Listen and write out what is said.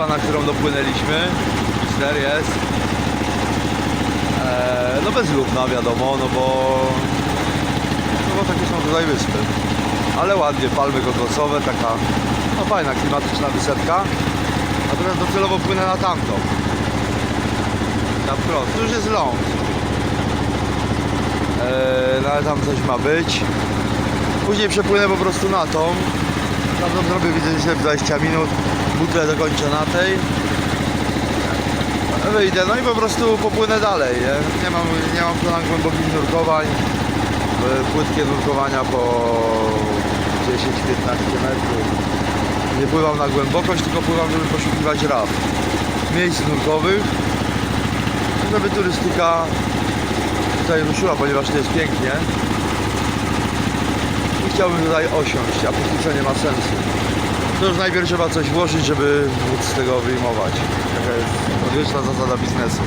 wyspa, na którą dopłynęliśmy. Ster jest. Eee, no bezludna wiadomo, no bo... No bo takie są tutaj wyspy. Ale ładnie, palmy kokosowe, taka no fajna, klimatyczna wysepka. Natomiast docelowo płynę na tamtą. Na wprost. Tu już jest ląd. Eee, no ale tam coś ma być. Później przepłynę po prostu na tą. Na tą zrobię widzę dzisiaj w 20 minut. Butlę dokończę na tej. Wyjdę, no i po prostu popłynę dalej. Nie, nie mam, nie mam na głębokich nurkowań. E, Płytkie nurkowania po 10-15 metrów. Nie pływam na głębokość, tylko pływam, żeby poszukiwać raf. Miejsc nurkowych. Żeby turystyka tutaj ruszyła, ponieważ to jest pięknie. I chciałbym tutaj osiąść, a póki co nie ma sensu. To już najpierw trzeba coś włożyć, żeby móc z tego wyjmować. Taka jest odwieczna zasada biznesu.